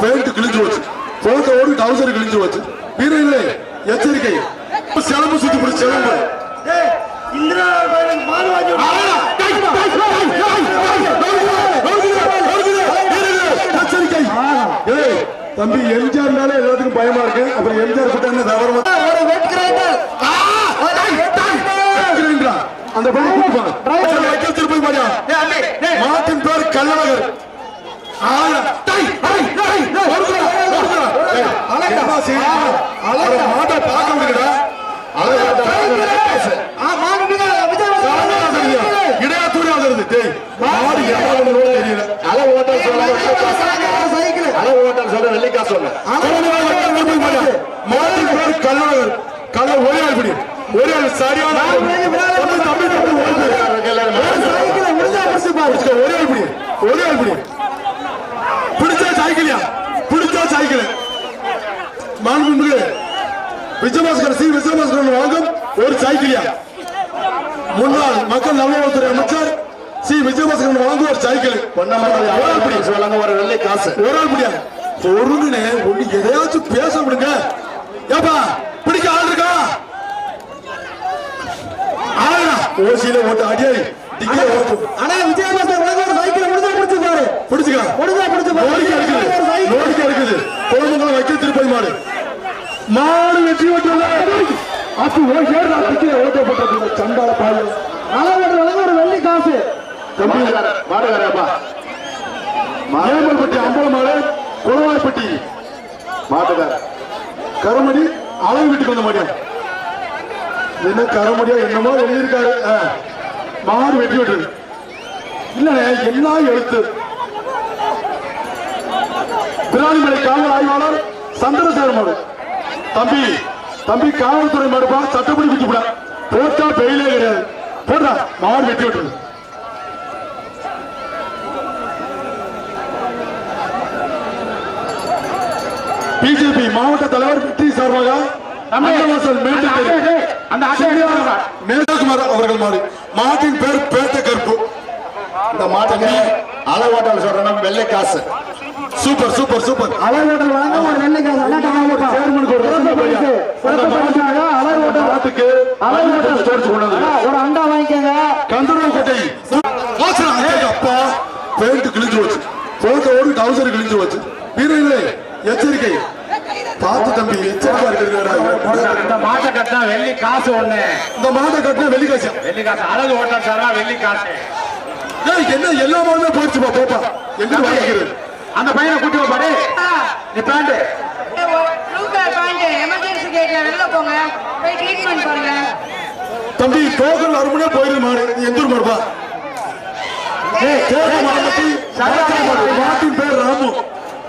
Pant கிழிஞ்சு போச்சு போட்டோடு டவுசர் கிழிஞ்சு போச்சு வீரர்களே எச்சரிக்கை சிலம்பு சுத்தி பிடிச்ச சிலம்பு இந்திரா எச்சரிக்கை தம்பி எம்ஜிஆர்னாலே எல்லாத்துக்கும் பயமா இருக்கு அப்புறம் எம்ஜிஆர் கிட்ட என்ன தவறு ஒரு வெட்கிறேன் இருக்கிறீங்களா? அந்த பையன் கூப்பிடுவாங்க. வைக்கல் திருப்பதி மாரியா? மாட்டின் பேர் கள்ளழகர் ஆயா. டேய், டேய், டேய், ஒடுக்குடா, ஒடுக்குடா. ஏய், என்ன செய்யணும்? அவரை மாட்டை பார்க்க விடுங்கடா. அழகா தெரியும். இடையா தூரம் ஆகுறது. டேய், மாடு என்ன பண்ணுதோ தெரியல. அளவு ஓட்டம் சொல்ல அளவு ஓட்டம் சொல்ல வெள்ளிக்கா சொல்ல குழந்தைகள் வைக்கல் திருப்பதி மாரியா? மாட்டின் பேர் கள்ளழகர் கள்ள ஒரே ஆள் பிடி ஒரே ஆள் சரியான ஓடுது. பிடிச்சுக்க, ஒரே ஆள் பிடி. ஒரே ஆள் பிடி. பிடிச்சா சைக்கிளியா? பிடிச்சா சைக்கிள். மாண்புமிகு விஜயபாஸ்கர் சி. விஜயபாஸ்கர் வாங்கும் ஒரு சைக்கிளியா? முன்னாள் மக்கள் நலவளத்துறை அமைச்சர் சி. விஜயபாஸ்கர் வாங்கும் ஒரு சைக்கிள். பொன்னமராவதி ஒரு வெள்ளி காசு. ஒரு ஆள் பிடியா? பொருளுனே ஒண்ணு எதையாச்சும் பேச விடுங்க. ஏப்பா பிடிக்க ஆள் இருக்கா ஆளா ஓசியில ஓட்டு அடியே டிக்கில ஓட்டு. ஆனா விஜயபாஸ்கர் உலக ஒரு சைக்கிள் முடிஞ்சா முடிச்சு பாரு பிடிச்சுக்க? முடிஞ்சா முடிச்சு நோடிக்கை இருக்குது. நோடிக்கை இருக்குது. குழந்தைங்களை வைக்க திருப்பதி மாடு. மாடு வெற்றி பெற்றுள்ள. அப்படி ஓ ஏறு டிக்கில ஓட்டப்பட்டது சண்டால பாரு அளவு உலக ஒரு வெள்ளி காசு. மாடுகாரப்பா. ஏமல்பட்டி அம்பலமாடு குளவாய்ப்பட்டி. மாட்டுக்காரர். கருமடி அளவு வீட்டுக்கு வந்த மாடியா என்ன கருமடியா என்னமோ எழுதியிருக்காரு. மாறு வெட்டி விட்டு பெற்றது எல்லா என்ன எழுத்து. பிராணிமலை காவல் ஆய்வாளர் சந்திரசேகர் மாடு தம்பி தம்பி காவல்துறை மாடுப்பா சட்டப்படி குத்திப்படா போட்டா பெயிலே கிடையாது. போடுறா மாறு வெட்டி விட்டு பிஜேபி மாவட்ட தலைவர் வெற்றி சார்பாக மேககுமார் அவர்கள் மாடு மாட்டின் பேர் பேட்ட கருப்பு இந்த மாட்டுக்கு அளவு ஓட்டம் சொல்றோம் வெள்ளி காசு. Super super super. அளவு ஓட்டல் வழங்க ஒரு வெள்ளி காசு. சேர்மனுக்கு ஒரு ரசம் பையா. சிறப்பு பரிசாக அளவு ஓட்டல் மாட்டுக்கு அளவு ஓட்டல் ஸ்டோர்ஸ் கொண்டு ஒரு அண்டா வாங்கிக்கங்க. கந்தூரம் கோட்டை. அப்பா பேண்ட் கிழிஞ்சு போச்சு. போட்டோடு டவுசர் கிழிஞ்சு போச்சு. வீரர்களே எச்சரிக்கை. பார்த்து தம்பி இந்த மாட்டை கட்டினா வெள்ளி காசு ஒண்ணு இந்த மாட்டை கட்டினா வெள்ளி காசு ஓட்டம் சொல்றா வெள்ளி காசு ஏய், என்ன எல்லா மாடுமே போயிடுச்சுப்பா போப்பா எங்க வாங்கிக்கிறது அந்த பையனை கூட்டி பாரு நீ பேண்ட் தம்பி டோக்கன் அருமனே போயிரு மாடு எந்த ஊர் மாடுப்பா. மாட்டின் பேர் ராமு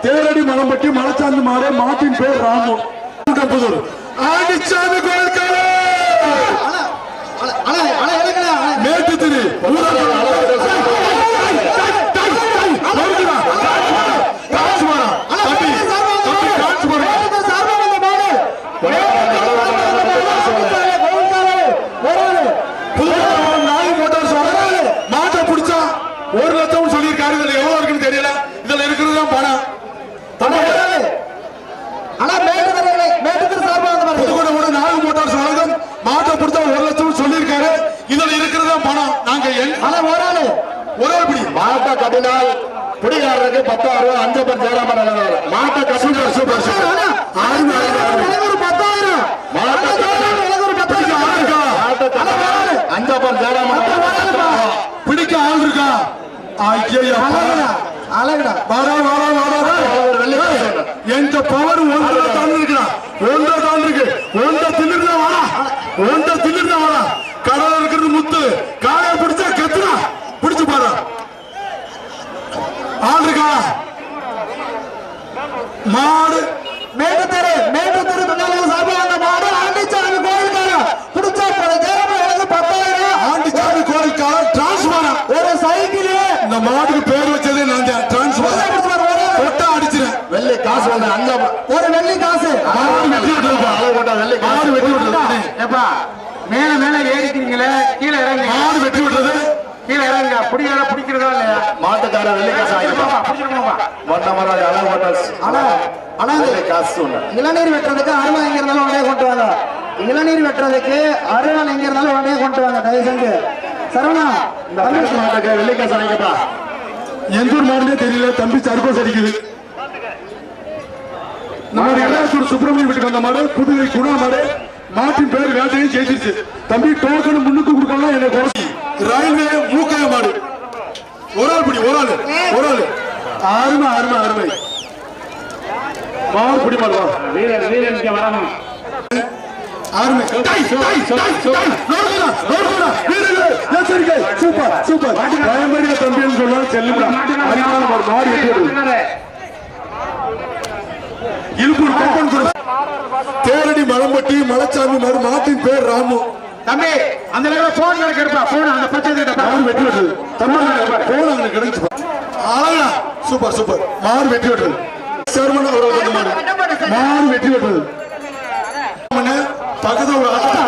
தேரடி மலம்பட்டி மலைச்சாந்தி மாடு மாட்டின் பேர் ராமு. புதூர். ஆண்டிச்சாமி கோயில்காரே! மேட்டு திரு ஒரு லட்சம் சொல்லியிருக்காரு இதுல எவ்வளவு இருக்குன்னு தெரியல இதுல இருக்கிறது தான் பணம் தமிழ் ஆனா மேட்டுத்தரை மேட்டுத்தரை சார்பா வந்து பாருங்க புதுக்கோட்டை கூட நாலு மோட்டார்ஸ் வழங்கும் மாட்டை கொடுத்தா ஒரு லட்சம் சொல்லியிருக்காரு இதுல இருக்கிறதா பணம் நாங்க எண் ஆனா ஒரு ஆளு ஒரே ஒரு பிடி மாட்டை கட்டினால் குடிகாரருக்கு பத்தாயிரம் ரூபாய் அஞ்சு பர் எழுதுவாரு. மாட்டை கட்டி சூப்பர் சூப்பர் ஆறு பத்தாயிரம் அஞ்சு பர் ஜெயராமன் பிடிக்க ஆள் இருக்கா? ஐயா அழகுடா வெள்ளி காசு ஒண்ணு. எங்க பவர் ஒன்றரை தான் இருக்குடா ஒன்றரை தான் இருக்கு ஒன்றை தில்லுறா வாடா. ஒன்றை தில்லுறா வாடா. கடல இருக்கிறது முத்து. காலைய பிடிச்சா கத்துடா பிடிச்சு பாரு ஆள் இருக்கா மாடு. மேட்டுத்தரை மேட்டுத்தரை தொழிலாளர் சார்பா அந்த மாடு ஆண்டிச்சாமி கோயிலுக்காரன் புடிச்சா ஜெயராம எனக்கு பத்தாயிரம். ஆண்டிச்சாமி கோயிலுக்காக டிரான்ஸ்பாரா ஒரு சைக்கிள். இந்த மாட்டுக்கு பேர் வச்சதே நான் தான். டிரான்ஸ்பாரா தொட்டா அடிச்சிருவேன். வெள்ளி காசு அஞ்சு பர் ஒரு வெள்ளி காசு. மாடு வெட்டி விட்டுருப்பா. அளவு ஓட்டம் வெள்ளி மாடு வெட்டி விட்டுறது ஏப்பா மேல மேல ஏறிக்கிறீங்களே கீழே இறங்க மாடு வெட்டி விட்டுறது? கீழே இறங்குங்க பிடிக்கிறதா பிடிக்கிறதா இல்லையா? மாட்டுக்கார வெள்ளிக்காசு வாங்கிப்பா பிடிச்சிருக்கோம்பா மொட்டமராஜ் அழகு ஹோட்டல்ஸ் ஆனா ஆனா இந்த காசு ஒண்ணு. இளநீர் வெட்டுறதுக்கு அருவா எங்க இருந்தாலும் உடனே கொண்டு வாங்க. இளநீர் வெட்டுறதுக்கு அருவாள் எங்க இருந்தாலும் உடனே கொண்டு வாங்க தயவு செஞ்சு. சரவணா இந்த பரிசு மாட்டுக்கு வெள்ளிக்காசு வாங்கிப்பா எந்த ஒரு மாடுனே தெரியல தம்பி சர்க்கோஸ் அடிக்குது. நம்ம இளையாத்தூர் சுப்பிரமணியம் வீட்டுக்கு வந்த மாடு புதுவை குணா மாடு மாட்டின் பேர் வேட்டையும் ஜெயிச்சிருச்சு. தம்பி டோக்கன் முன்னுக்கு கொடுக்கலாம் என்னை குறைச்சி. ரயில்வே ஆள் ஒரு ஆள் ஒரு அருமை அருமை அருமை. மாடு பிடி மாடுவா வீரர் வீரர் இங்க வரணும். அருமை. டை, டை, டை, டை. நோடுங்கடா, நோடுங்கடா. வீரர்களே, எச்சரிக்கை. Super super. பயமறிய தம்பின்னு சொன்னா செல்லுடா அருமையான மாடு மாடு கோப்பன் துறை. தேரடி மலம்பட்டி மலைச்சாமி மாடு மாட்டின் பேர் ராமு. தம்பி அந்த நேரம் போன் எனக்கு எடுப்பா போன் அந்த பச்சை மாடு வெட்டி விட்டது தமிழ் போன அங்க கிடைச்சு அழகா. Super super. மாடு வெட்டி விட்டது சேர்மன் அவர்கள் மாடு மாடு வெட்டி விட்டது பக்கத்துல ஒரு ஆட்டா.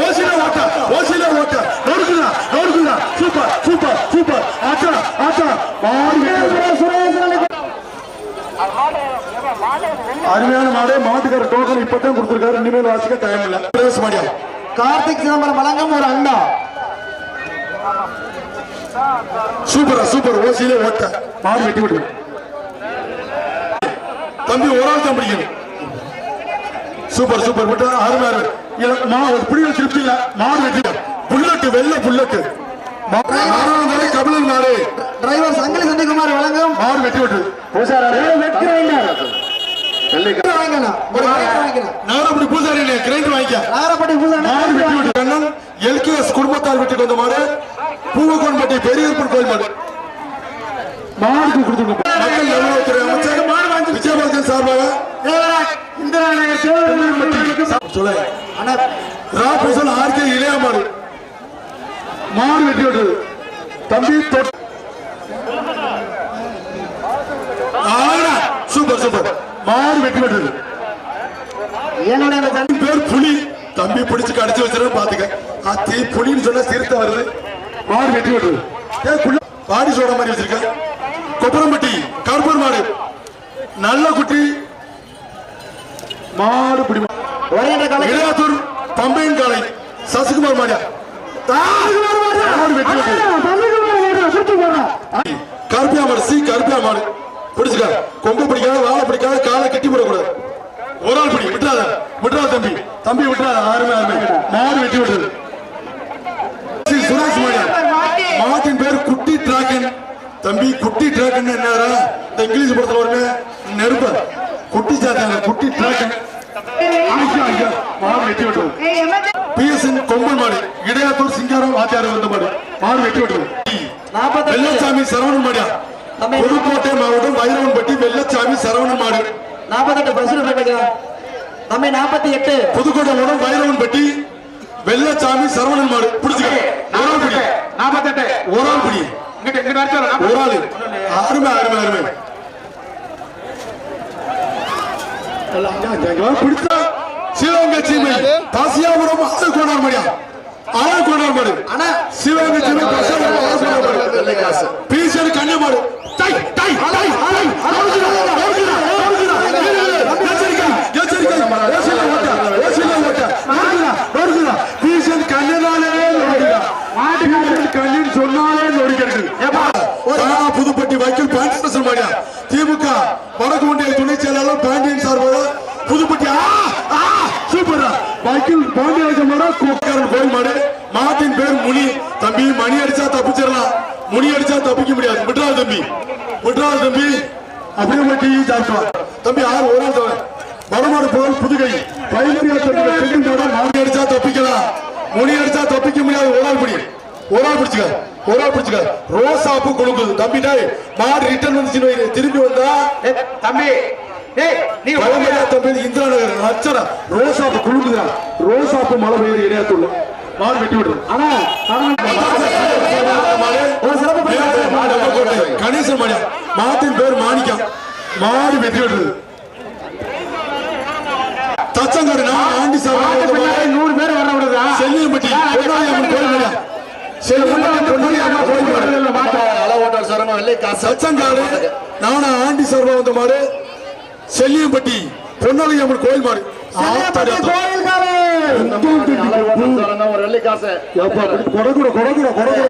ஓசில ஓட்ட ஓசில ஓட்ட. நொறுக்குதா நொறுக்குதா சூப்பர் சூப்பர் சூப்பர். ஆட்டா ஆட்டா. மாடு வெட்டி விட்டது. அருமையான மாடு மாட்டுக்கார டோக்கன் இப்பதான் கொடுத்திருக்காரு. இனிமேல் வாசிக்க டைம் இல்ல பேச கார்த்திக் சிதம்பரம் வழங்கும் ஒரு அண்டா. சூப்பரா சூப்பர். ஓசியிலே ஓட்ட. மாடு வெட்டி விட்டு தம்பி ஒரு ஆள் தான் பிடிக்கணும். Super super. விட்டு அருமை அருமை இல்ல மா ஒரு பிடிக்க திருப்தி இல்ல. மாடு வெட்டி புல்லட்டு வெள்ள புல்லட்டு. கபிலன் மாடு. டிரைவர் சங்கலி சந்திக்குமார் வழங்கும் மாடு வெட்டி விட்டு நகரப்படி பூசாரி கிரைண்டர் வாங்கிக்க நாகரப்பட்டி பூசா மாடு வெட்டி விட்டு கண்ணன் எல்கேஎஸ் குடும்பத்தார் வீட்டுக்கு வந்த மாடு பூவக்கோன்பட்டி பெரியப்பன் கோயில் மாடு மாடுக்கு கொடுத்துருங்க. மக்கள் நல்வாழ்வுத்துறை அமைச்சர் மாடு விஜயபாஸ்கர் சார்பாக. ராபூசல் ஆர்கே இளைய மாடு. மாடு வெட்டி விட்டது தம்பி தொட் ஆடா சூப்பர் சூப்பர். மாடு வெட்டி விட்டது என்னுடைய பேர் புலி. தம்பி பிடிச்சு கடிச்சு வச்சிருன்னு பாத்துக்க. அத்தி புலின்னு சொன்னா சிறுத்தை வருது. மாடு வெட்டி புள்ளி பாடி சோட மாதிரி வச்சிருக்க. கொப்பரம்பட்டி கருப்பூர் மாடு. நல்ல குட்டி. மாடு பிடி இளையாத்தூர் பம்பையின் காலை. சசிகுமார் மாடியா. கருப்பியா மாடு சி கருப்பியா மாடு. பிடிச்சுக்க. கொம்பு பிடிக்காத வாழை பிடிக்காத காலை கட்டி போடக்கூடாது. ஒரு ஆள் பிடி விட்டுறாத விட்டுறாத தம்பி. தம்பி விட்டுறாத ஆறுமே ஆறுமே. மாடு வெட்டி விட்டுறது சுரேஷ் மாட்டின் பேர் குட்டி டிராகன். தம்பி குட்டி டிராகன் என்னடா இந்த இங்கிலீஷ் படத்துல வருமே நெருப்பு. குட்டி சாத்தாங்க குட்டி டிராகன். மாடு வெட்டி விட்டுறது பிஎஸ்என் கொம்பன் மாடு. இடையாத்தூர் சிங்காரம் வாத்தியார் வந்த மாடு. மாடு வெட்டி நாற்பத்தி வெள்ளச்சாமி சரவணன் மாடியா? புதுக்கோட்டை மாவட்டம் வைரவன்பட்டி வெள்ளச்சாமி சரவணன் மாடு நாற்பத்தெட்டு பஸ் தம்பி நாற்பத்தி எட்டு புதுக்கோட்டை மாவட்டம் வைரவன்பட்டி வெள்ளச்சாமி சரவணன் மாடு பிடிச்சுக்க ஒரு ஆள் பிடி நாற்பத்தெட்டு ஒரு ஆள் பிடி ஒரு ஆளு அருமை அருமை அருமை பிடிச்சா சிவகங்கை சீமை பசியாபுரம் ஆளு கொண்டார் மாடியா ஆளு கொண்டார் மாடு அண்ணா சிவகங்கை சீமை பசியாபுரம் ஆளு கொண்டார் மாடு கன்னியமாடு டை டை டை டை நோடுகிறா நோடுகிறா நோடுகிறா எச்சரிக்கை எச்சரிக்கை ஓசில ஓட்ட ஓசில ஓட்ட நோடுகிறா நோடுகிறா பீசர் கண்ணனாலே நோடுகிறா பீசர் கண்ணின் சொன்னாலே நோடுகிறது தானா புதுப்பட்டி வைக்கல் பாண்டியன் மாடியா திமுக வடக்கு ஒன்றிய துணை செயலாளர் பாண்டியன் சார்பாக புதுப்பட்டி ஆ ஆ சூப்பரா வைக்கல் கூப்பிட்டு போய் மனு மாட்டின் பேர் முனி. தம்பி மணி அடிச்சா தப்பிச்சிடலாம். முனி அடிச்சா தப்பிக்க முடியாது. விட்றாது தம்பி. விட்றாது தம்பி. அப்படியே போய் டீ சாப்பிட்டு தம்பி ஒரு ஆள் தவிர வடமாடு புதுகை. பயிலரியா தம்பி அடிச்சா தப்பிக்கலாம். முனி அடிச்சா தப்பிக்க முடியாது. ஒரு ஆள் பிடி. ஒரு ஆள் பிடிச்சுக்க ஒரு ஆள் பிடிச்சுக்க ரோசாப்பு கொடுக்குது. தம்பி டாய் மாடு ரிட்டர்ன் வந்துச்சுன்னு திரும்பி வந்தா? தம்பி நீ பழமையா தம்பி இந்திரா நகர். அச்சரா ரோசாப்பு குழுங்குதா ரோசாப்பு மழை பெய்யுது இடையாத்துள்ள மாடு வெட்டி விடுறது. பரிசு. கணேசன் மாடியா மாட்டின் பேர் மாணிக்கம் மாடு வெட்டி விடுறது. தச்சங்காடு நான் ஆண்டி சார். நூறு பேர் வர விடுதா செல்லியம்பட்டி. பொன்னாயம்மன் கோயில் செல்லியம்பட்டி பொன்னொழி அம்மா கோயில் மாடு மாட்டை? அளவு ஓட்டல் சரங்க வெள்ளை காசு. சச்சங்காடு நானா ஆண்டி சார்பா வந்த மாடு. செல்லியம்பட்டி பொன்னொழி அம்மன் கோயில் அளவு ஓட்டல் சரங்க ஒரு வெள்ளை காசு கொடகுட கொடகுட கொடகுட